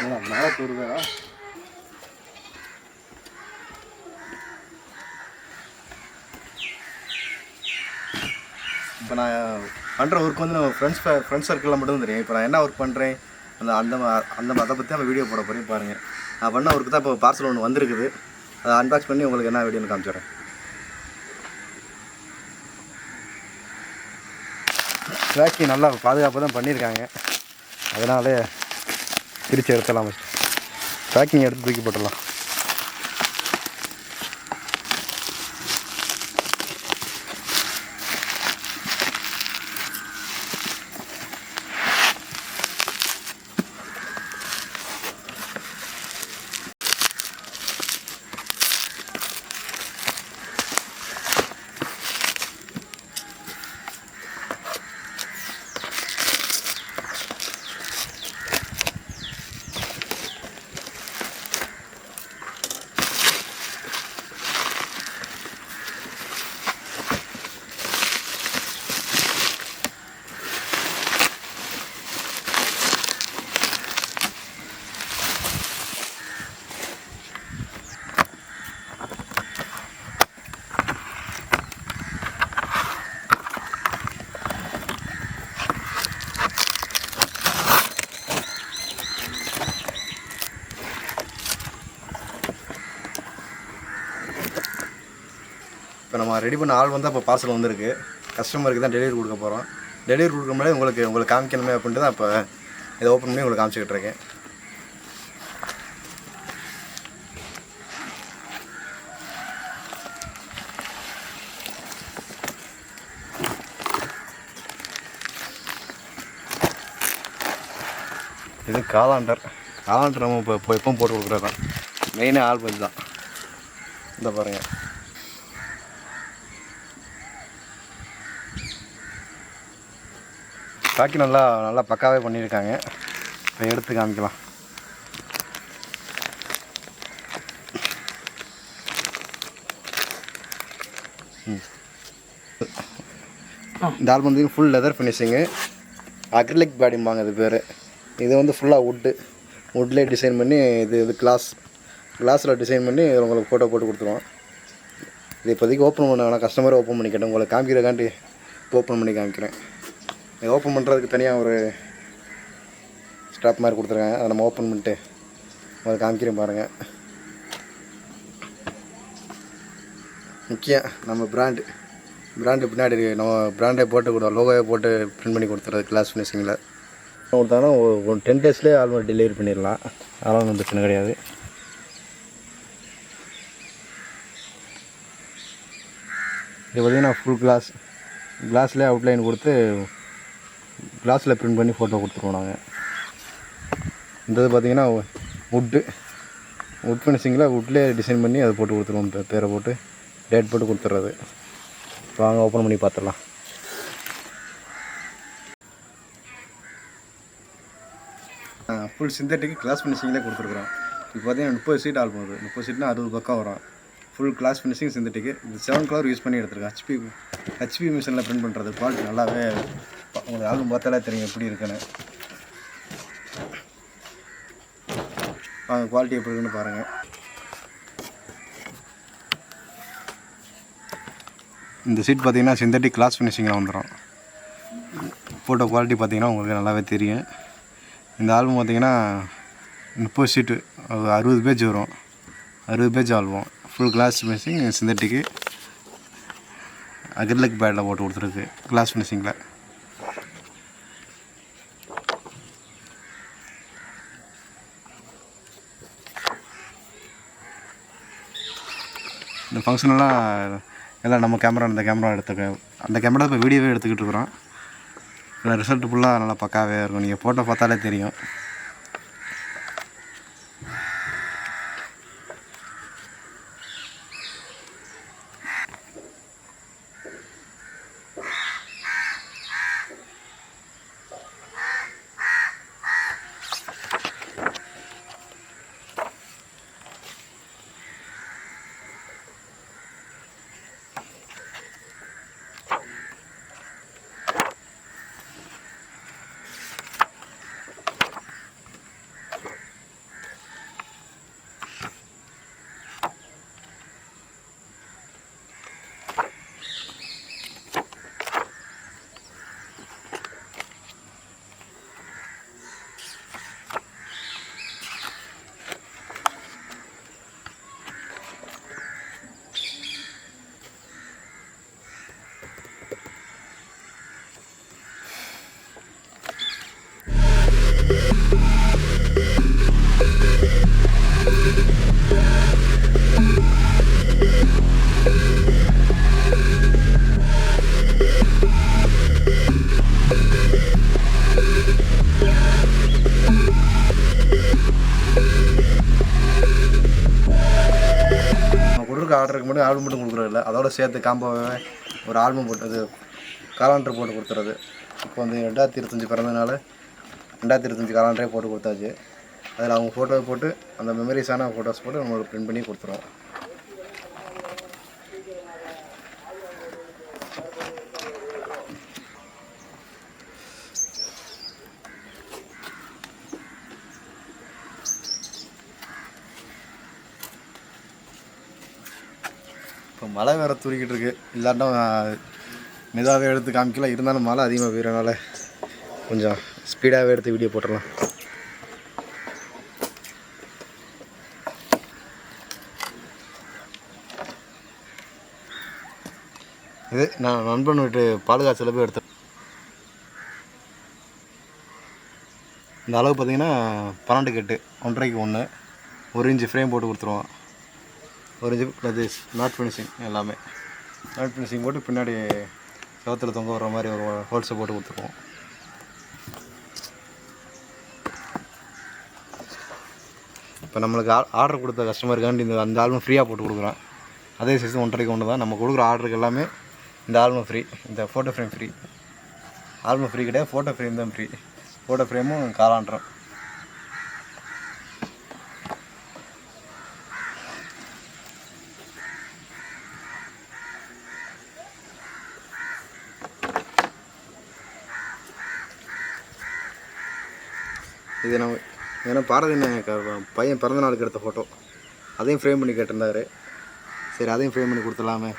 மேலே தூருதா இப்போ நான் பண்ணுற ஒர்க் வந்து நம்ம ஃப்ரெண்ட்ஸ் ஃப்ரெண்ட்ஸ் சர்க்கிளில் மட்டும் தெரியும். இப்போ நான் என்ன ஒர்க் பண்ணுறேன் அந்த அந்த ம- அந்த மதத்தை அதை பற்றி நம்ம வீடியோ போட போகிறேன் பாருங்கள் நான் பண்ண ஒர்க்கு தான் இப்போ பார்சல் ஒன்று வந்திருக்குது. அதை அன்பாக்ஸ் பண்ணி உங்களுக்கு என்ன வீடியோன்னு காமிச்சிடுறேன். பேக்கிங் நல்லா பாதுகாப்பாக தான் பண்ணியிருக்காங்க. அதனாலே பிரித்து எடுத்துடலாம் ஃபஸ்ட்டு பேக்கிங் எடுத்து தூக்கி போட்டுடலாம். ரெடி பண்ண ஆள் வந்து இப்போ பார்சல் வந்திருக்கு. கஸ்டமருக்கு தான் டெலிவரி கொடுக்க போகிறோம் டெலிவரி கொடுக்க முன்னாடி உங்களுக்கு உங்களுக்கு காமிக்கணுமே அப்படின்ட்டு தான் இப்போ இதை ஓப்பன் பண்ணி உங்களுக்கு காமிச்சிக்கிட்டு இருக்கேன். இது காலாண்டர் காலாண்டர் நம்ம இப்போ இப்போ எப்போ போட்டு கொடுக்குறது தான். ஆல்பம் ஆள் தான். இந்த பாருங்கள் பேக்கிங் நல்லா நல்லா பக்காவே பண்ணியிருக்காங்க இப்போ எடுத்து காமிக்கலாம். இந்த ஆல்பம் வந்து ஃபுல் லெதர் ஃபினிஷிங்கு அக்ரிலிக் பேடிம்பாங்க இது பேர். இது வந்து ஃபுல்லாக வுட்டு வுட்லேயே டிசைன் பண்ணி இது இது கிளாஸ் கிளாஸில் டிசைன் பண்ணி உங்களுக்கு ஃபோட்டோ போட்டு கொடுத்துருவோம். இது இப்போதைக்கு ஓப்பன் பண்ண வேணாம். கஸ்டமரை ஓப்பன் பண்ணிக்கிட்டேன் உங்களுக்கு காமிக்கிறக்காண்டி ஓப்பன் பண்ணி காமிக்கிறேன். இது ஓப்பன் பண்ணுறதுக்கு தனியாக ஒரு ஸ்டாப் மாதிரி கொடுத்துருக்காங்க. அதை நம்ம ஓப்பன் பண்ணிட்டு அதை காமிக்கிறேன் பாருங்கள் முக்கியம் நம்ம பிராண்டு பிராண்டு பின்னாடி நம்ம பிராண்டை போட்டு கொடுத்தோம். லோகோவை போட்டு பிரிண்ட் பண்ணி கொடுத்துறது கிளாஸ் ஃபினிஷிங்கில் கொடுத்தாங்கன்னா ஒரு டென் டேஸ்லேயே ஆல்மோஸ்ட் டெலிவரி பண்ணிடலாம். அதெல்லாம் ஒன்றும் பிரச்சனை கிடையாது. இது பார்த்திங்கன்னா ஃபுல் கிளாஸ் கிளாஸ்லேயே அவுட்லைன் கொடுத்து கிளாஸில் பிரிண்ட் பண்ணி ஃபோட்டோ கொடுத்துருவோம் நாங்கள் இந்த இது பார்த்தீங்கன்னா வுட்டு வுட் ஃபினிஷிங்கில் வுட்லேயே டிசைன் பண்ணி அதை போட்டு கொடுத்துருவோம். பேரை போட்டு டேட் போட்டு கொடுத்துட்றது வாங்க ஓப்பன் பண்ணி பார்த்துடலாம். ஃபுல் சிந்தட்டிக்கு கிளாஸ் ஃபினிஷிங்கில் கொடுத்துருக்குறோம். இப்போ பார்த்தீங்கன்னா முப்பது சீட் ஆல்பம் வருது. முப்பது சீட்னா அறுபது பக்கம் வரும். ஃபுல் கிளாஸ் ஃபினிஷிங் சிந்தட்டிக்கு இது செவன் கலர் யூஸ் பண்ணி எடுத்துருக்கேன் ஹெச்பி ஹெச்பி மிஷினில் பிரிண்ட் பண்ணுறது குவாலிட்டி நல்லாவே உங்களுக்கு ஆல்பம் பார்த்தாலே தெரியும் எப்படி இருக்குன்னு. வாங்க குவாலிட்டி எப்படி இருக்குன்னு பாருங்கள் இந்த சீட் பார்த்தீங்கன்னா சிந்தட்டிக் கிளாஸ் ஃபினிஷிங்கில் வந்துடும் ஃபோட்டோ குவாலிட்டி பார்த்தீங்கன்னா உங்களுக்கு நல்லாவே தெரியும். இந்த ஆல்பம் பார்த்தீங்கன்னா முப்பது சீட்டு அது அறுபது பேஜ் வரும். அறுபது page album full glass finishing synthetic acrylic பேடில் போட்டு கொடுத்துருக்கு கிளாஸ் ஃபினிஷிங்கில் ஃபங்க்ஷனெல்லாம் எல்லாம் நம்ம கேமரா அந்த கேமரா எடுத்துக்க அந்த கேமரா இப்போ வீடியோவே எடுத்துக்கிட்டு இருக்கிறோம். ரிசல்ட் ஃபுல்லாக நல்லா பக்காவே இருக்கும். நீங்கள் ஃபோட்டோ பார்த்தாலே தெரியும். ஆர்டருக்கு மட்டும் ஆல்பம் மட்டும் கொடுக்குறதில்ல அதோட சேர்த்து காம்போவே ஒரு ஆல்பம் போட்டு அது காலாண்டர் போட்டு கொடுத்துறது. இப்போ வந்து ரெண்டாயிரத்தி இருபத்தஞ்சி பிறந்ததுனால ரெண்டாயிரத்தி இருபத்தஞ்சி காலாண்டரே போட்டு கொடுத்தாச்சு. அதில் அவங்க ஃபோட்டோ போட்டு அந்த மெமரிஸான ஃபோட்டோஸ் போட்டு நம்மளுக்கு பிரிண்ட் பண்ணி கொடுத்துருவோம். இப்போ மழை வேறு தூரிக்கிட்டு இருக்கு. இல்லாட்டும் மெதுவாகவே எடுத்து காமிக்கலாம் இருந்தாலும் மழை அதிகமாக பெய்யறனால கொஞ்சம் ஸ்பீடாகவே எடுத்து வீடியோ போட்டுடலாம். இது நான் நண்பன் வீட்டு பாதுகாச்சில் போய் எடுத்தேன். இந்த அளவு பார்த்தீங்கன்னா பன்னெண்டு கெட்டு. ஒன்றரைக்கு ஒன்று ஒரு இன்ச்சு ஃப்ரேம் போட்டு கொடுத்துருவோம் ஒரு இது அது நாட் ஃபினிஷிங் எல்லாமே. நாட் ஃபினிஷிங் போட்டு பின்னாடி செவத்தில் தொங்க வர்ற மாதிரி ஒரு ஹோல்ஸை போட்டு கொடுத்துருவோம். இப்போ நம்மளுக்கு ஆர்டர் கொடுத்த கஸ்டமருக்காண்டி இந்த அந்த ஆல்பம் ஃப்ரீயாக போட்டு கொடுக்குறோம். அதே சைஸ் ஒன்றரைக்கு ஒன்று தான் நம்ம கொடுக்குற ஆர்டருக்கு எல்லாமே இந்த ஆல்பம் ஃப்ரீ இந்த photo frame free album free கிடையாது ஃபோட்டோ ஃப்ரேம் தான் ஃப்ரீ ஃபோட்டோ ஃப்ரேமும் காலாண்டுறோம் இது நம்ம ஏன்னா பாரதி பையன் பிறந்த நாளுக்கு எடுத்த ஃபோட்டோ அதையும் ஃப்ரேம் பண்ணி கேட்டிருந்தாரு. சரி அதையும் ஃப்ரேம் பண்ணி கொடுத்துடலாமே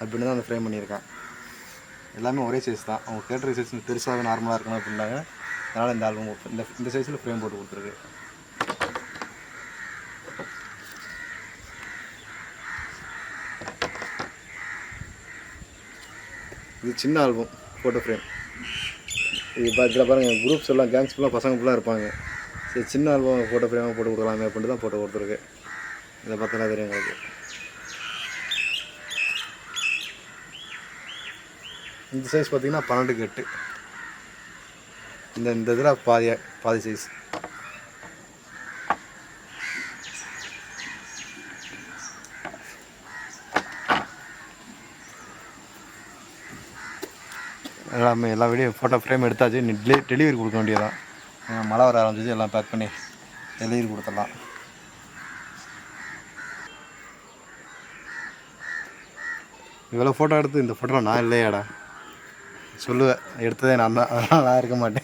அப்படின்னு தான் அந்த ஃப்ரேம் பண்ணியிருக்கேன். எல்லாமே ஒரே சைஸ் தான். அவங்க கேட்டுற சைஸ் பெருசாகவே நார்மலாக இருக்கணும் அப்படின்னாங்க. அதனால் இந்த ஆல்பம் இந்த இந்த சைஸில் ஃப்ரேம் போட்டு கொடுத்துருக்கு. இது சின்ன ஆல்பம் ஃபோட்டோ ஃப்ரேம் இது பா இதில் பாருங்கள் குரூப்ஸ் எல்லாம் கேங்ஸ் ஃபுல்லாக பசங்க ஃபுல்லாக இருப்பாங்க. சரி சின்ன ஆல்பம் ஃபோட்டோ ஃப்ரேமாக போட்டு கொடுக்கலாமே அப்படின்ட்டு தான் ஃபோட்டோ கொடுத்துருக்கு. இதை பார்த்தா தெரியும் உங்களுக்கு. இந்த சைஸ் பார்த்தீங்கன்னா பன்னெண்டுக்கு எட்டு இந்த இந்த இதில் பாதி பாதி சைஸ் எல்லாமே எல்லா வீடியோ ஃபோட்டோ ஃப்ரேம் எடுத்தாச்சு. நீ டெலி டெலிவரி கொடுக்க வேண்டியதான் மழை வர ஆரம்பிச்சிச்சு எல்லாம் பேக் பண்ணி டெலிவரி கொடுத்துடலாம். இவ்வளோ ஃபோட்டோ எடுத்து இந்த ஃபோட்டோ நான் இல்லையாடா. சொல்லுவேன் எடுத்ததே நான் தான். அதனால் நான் இருக்க மாட்டேன்.